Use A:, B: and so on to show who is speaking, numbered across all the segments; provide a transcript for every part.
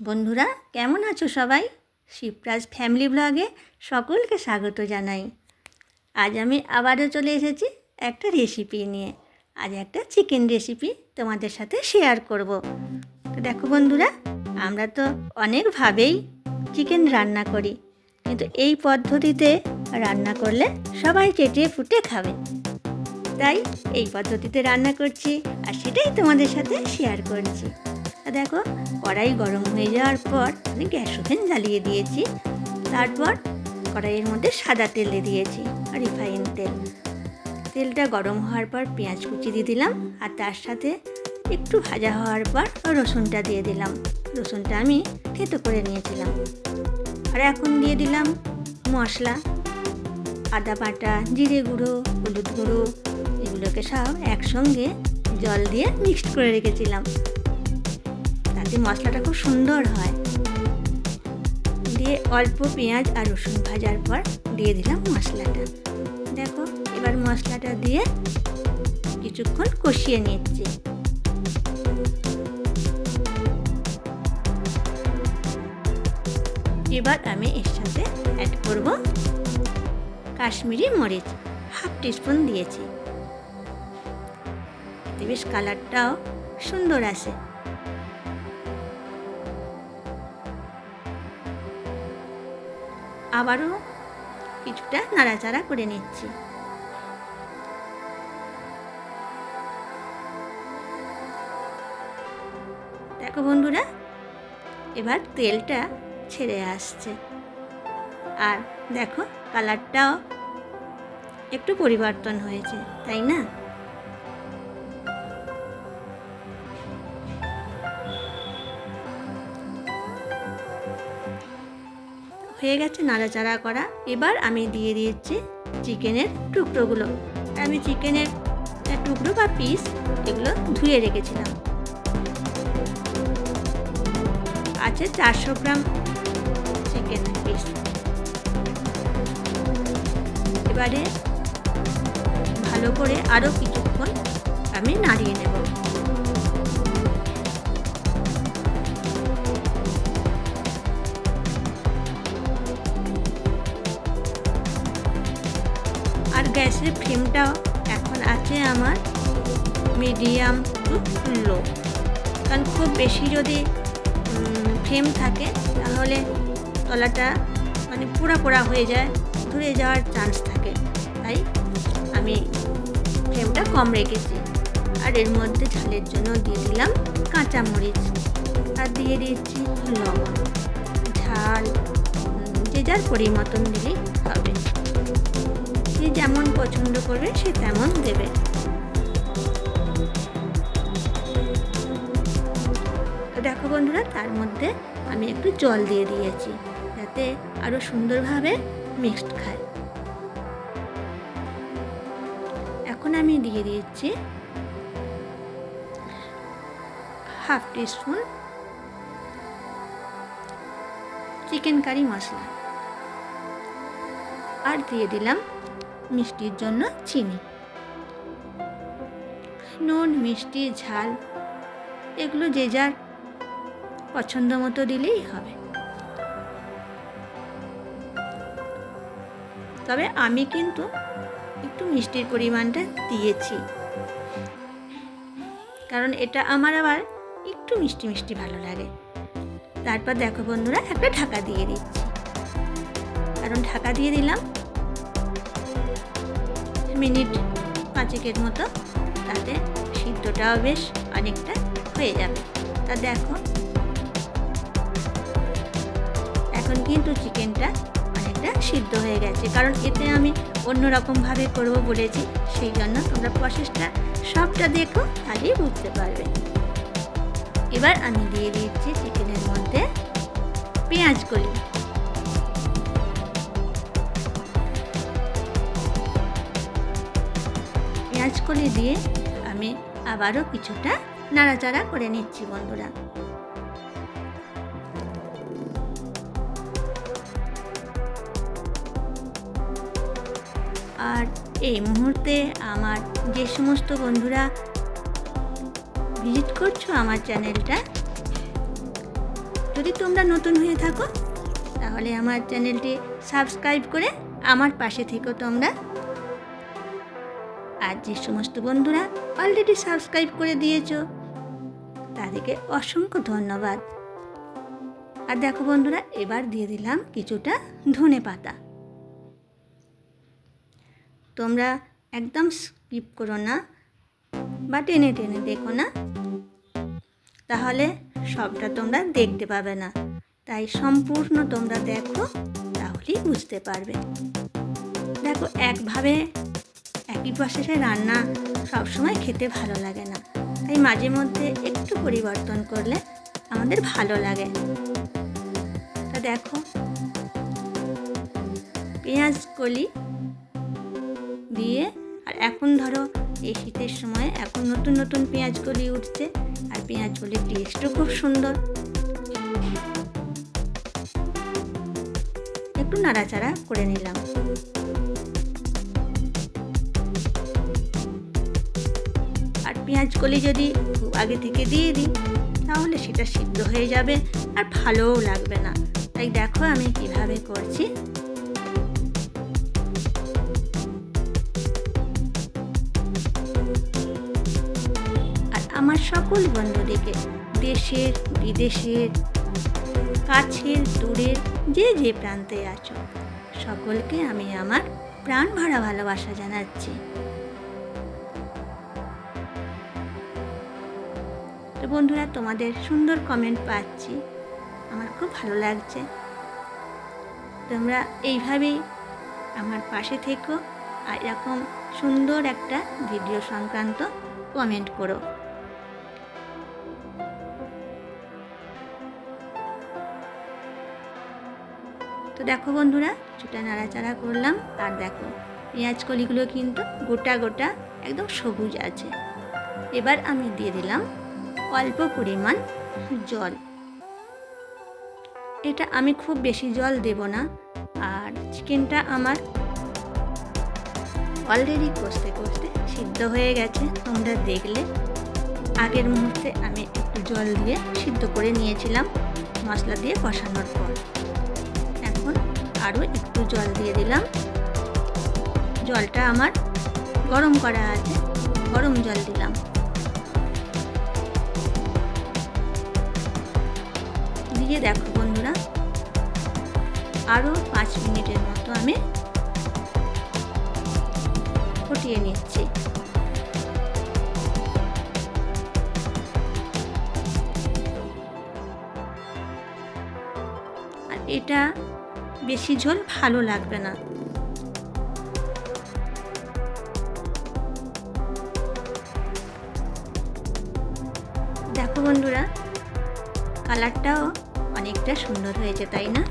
A: বন্ধুরা, কেমন আছো সবাই? শিবরাজ ফ্যামিলি ব্লগে সকলকে স্বাগত জানাই। আজ আমি আবারও চলে এসেছি একটা রেসিপি নিয়ে। আজ একটা চিকেন রেসিপি তোমাদের সাথে শেয়ার করব। তো দেখো বন্ধুরা, আমরা তো অনেকভাবেই চিকেন রান্না করি, কিন্তু এই পদ্ধতিতে রান্না করলে সবাই চেটে ফুটে খাবে। তাই এই পদ্ধতিতে রান্না করছি আর সেটাই তোমাদের সাথে শেয়ার করছি। দেখো, কড়াই গরম হয়ে যাওয়ার পর আমি গ্যাস ওভেন জ্বালিয়ে দিয়েছি। তারপর কড়াইয়ের মধ্যে সাদা তেল দিয়ে দিয়েছি রিফাইন তেল। তেলটা গরম হওয়ার পর পেঁয়াজ কুচি দিয়ে দিলাম আর তার সাথে একটু ভাজা হওয়ার পর রসুনটা দিয়ে দিলাম। রসুনটা আমি থেতো করে নিয়েছিলাম। আর এখন দিয়ে দিলাম মশলা। আদা বাটা, জিরে গুঁড়ো, হলুদ গুঁড়ো, এগুলোকে সব একসঙ্গে জল দিয়ে মিক্সড করে রেখেছিলাম। তাতে মশলাটা খুব সুন্দর হয়। দিয়ে অল্প পেঁয়াজ আর রসুন ভাজার পর দিয়ে দিলাম মশলাটা। দেখো, এবার মশলাটা দিয়ে কিছুক্ষণ কষিয়ে নিচ্ছি। এবার আমি এর সাথে অ্যাড করব কাশ্মীরি মরিচ, হাফ টিস্পুন দিয়েছি। বেশ কালারটাও সুন্দর আসে। আবারও কিছুটা নাড়াচাড়া করে নিচ্ছি। দেখো বন্ধুরা, এবার তেলটা ছেড়ে আসছে। আর দেখো, কালারটাও একটু পরিবর্তন হয়েছে, তাই না? হয়ে গেছে নাড়াচাড়া করা। এবার আমি দিয়ে দিয়েছি চিকেনের টুকরোগুলো। আমি চিকেনের টুকরো বা পিস এগুলো ধুয়ে রেখেছিলাম। আছে চারশো গ্রাম চিকেন পিস এবারে ভালো করে আরও কিছুক্ষণ আমি নাড়িয়ে নেব। গ্যাসের ফ্লেমটাও এখন আছে আমার মিডিয়াম টু লো। কারণ খুব বেশি যদি ফ্লেম থাকে, তাহলে তলাটা মানে পোড়া পোড়া হয়ে যায় ধরে যাওয়ার চান্স থাকে। তাই আমি ফ্লেমটা কম রেখেছি। আর এর মধ্যে ঝালের জন্য দিয়ে দিলাম কাঁচামরিচ। আর দিয়ে দিচ্ছি লবণ। ঝাল যে যার পরিমতন দিলেই হবে। যে যেমন পছন্দ করবে, সে তেমন দেবে। তো দেখো বন্ধুরা, তার মধ্যে আমি একটু জল দিয়ে দিয়েছি, যাতে আরও সুন্দরভাবে মিক্সড খায়। এখন আমি দিয়ে দিয়েছি হাফ টিস্পুন চিকেন কারি মশলা। আর দিয়ে দিলাম মিষ্টির জন্য চিনি। নুন, মিষ্টি, ঝাল, এগুলো যে যার পছন্দ মতো দিলেই হবে। তবে আমি কিন্তু একটু মিষ্টির পরিমাণটা দিয়েছি। কারণ এটা আমার আবার একটু মিষ্টি মিষ্টি ভালো লাগে। তারপর দেখো বন্ধুরা, একটা ঢাকা দিয়ে দিচ্ছি। কারণ ঢাকা দিয়ে দিলাম মিনিট পাঁচেকের মতো তাতে সিদ্ধটাও বেশ অনেকটা হয়ে যাবে। তা দেখো। এখন কিন্তু চিকেনটা অনেকটা সিদ্ধ হয়ে গেছে। কারণ এতে আমি অন্যরকমভাবে করব বলেছি, সেই জন্য তোমরা প্রসেসটা সবটা দেখো, তাহলেই বুঝতে পারবে। এবার আমি দিয়ে দিচ্ছি চিকেনের মধ্যে পেঁয়াজ কলি। পেঁয়াজ দিয়ে আমি আবারও কিছুটা নাড়াচাড়া করে নিচ্ছি, বন্ধুরা। আর এই মুহূর্তে আমার যে সমস্ত বন্ধুরা ভিজিট করছ আমার চ্যানেলটা, যদি তোমরা নতুন হয়ে থাকো, তাহলে আমার চ্যানেলটি সাবস্ক্রাইব করে আমার পাশে থেকো তোমরা। আর যে সমস্ত বন্ধুরা অলরেডি সাবস্ক্রাইব করে দিয়েছ, তাদেরকে অসংখ্য ধন্যবাদ। আর দেখো বন্ধুরা, এবার দিয়ে দিলাম কিছুটা ধনে পাতা। তোমরা একদম স্কিপ করো না, বা টেনে টেনে দেখো না, তাহলে সবটা তোমরা দেখতে পাবে না। তাই সম্পূর্ণ তোমরা দেখো, তাহলেই বুঝতে পারবে। দেখো, একভাবে একই প্রসেসে রান্না সবসময় খেতে ভালো লাগে না। তাই মাঝে মধ্যে একটু পরিবর্তন করলে আমাদের ভালো লাগে। তা দেখো। পেঁয়াজ কলি দিয়ে, আর এখন ধরো এই শীতের সময় এখন নতুন নতুন পেঁয়াজ কলি উঠছে, আর পেঁয়াজ কলির টেস্টও খুব সুন্দর। একটু নাড়াচাড়া করে নিলাম। পেঁয়াজ কলি যদি আগে থেকে দিয়ে দিই, তাহলে সেটা সিদ্ধ হয়ে যাবে আর ভালোও লাগবে না। তাই দেখো আমি কীভাবে করছি। আর আমার সকল বন্ধুদেরকে, দেশের, বিদেশের, কাছের, দূরের, যে যে প্রান্তে আছো, সকলকে আমি আমার প্রাণ ভরা ভালোবাসা জানাচ্ছি। তো বন্ধুরা, তোমাদের সুন্দর কমেন্ট পাচ্ছি। আমার খুব ভালো লাগছে। তোমরা এইভাবেই আমার পাশে থেকো আর এরকম সুন্দর একটা ভিডিও সংক্রান্ত কমেন্ট করো। তো দেখো বন্ধুরা, কিছুটা নাড়াচাড়া করলাম। আর দেখো, পেঁয়াজ কলিগুলো কিন্তু গোটা গোটা একদম সবুজ আছে। এবার আমি দিয়ে দিলাম অল্প পরিমাণ জল। এটা আমি খুব বেশি জল দেব না। আর চিকেনটা আমার অলরেডি কষতে কষতে সিদ্ধ হয়ে গেছে। তোমরা দেখলে। আগের মুহূর্তে আমি একটু জল দিয়ে সিদ্ধ করে নিয়েছিলাম মশলা দিয়ে কষানোর পর। এখন আরও একটু জল দিয়ে দিলাম। জলটা আমার গরম করা আছে, গরম জল দিলাম। দিয়ে দেখো বন্ধুরা। আরও পাঁচ মিনিটের মতো আমি ফুটিয়ে নিচ্ছি। আর এটা বেশি ঝোল ভালো লাগবে না। দেখো বন্ধুরা কালারটাও অনেকটা সুন্দর হয়েছে, তাই না?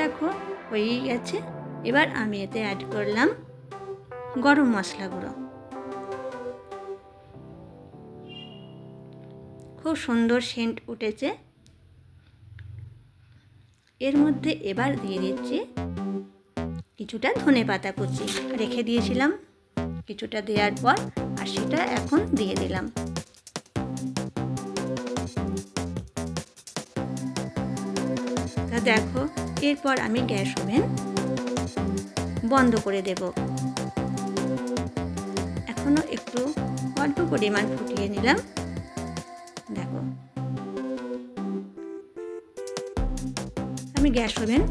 A: দেখো, হয়েই গেছে। এবার আমি এতে অ্যাড করলাম গরম মশলা গুঁড়ো। খুব সুন্দর সেন্ট উঠেছে। এর মধ্যে এবার দিয়ে দিচ্ছি কিছুটা ধনে পাতা কুচি রেখে দিয়েছিলাম। কিছুটা দেওয়ার পর আর সেটা এখন দিয়ে দিলাম। তা দেখো, এরপর আমি গ্যাস ওভেন বন্ধ করে দেব। এখনও একটু অল্প পরিমাণ ফুটিয়ে নিলাম। দেখো। আমি গ্যাস ওভেন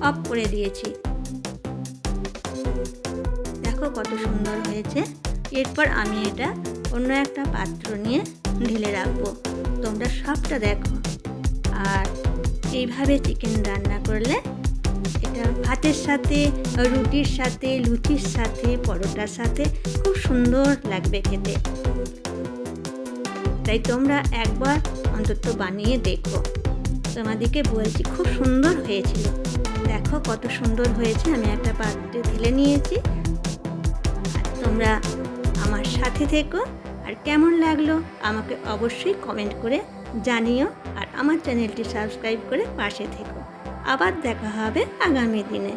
A: অফ করে দিয়েছি। কত সুন্দর হয়েছে। এরপর আমি এটা অন্য একটা পাত্র নিয়ে ঢেলে রাখব। তোমরা সবটা দেখো। আর এইভাবে চিকেন রান্না করলে এটা ভাতের সাথে, রুটির সাথে, লুচির সাথে, পরোটার সাথে খুব সুন্দর লাগবে খেতে। তাই তোমরা একবার অন্তত বানিয়ে দেখো। তোমাদেরকে বলছি, খুব সুন্দর হয়েছিল। দেখো কত সুন্দর হয়েছে। আমি একটা পাত্রে ঢেলে নিয়েছি। তোমরা আমার সাথে থেকো। আর কেমন লাগল আমাকে অবশ্যই কমেন্ট করে জানিও আর আমার চ্যানেলটি সাবস্ক্রাইব করে পাশে থেকো। আবার দেখা হবে আগামী দিনে।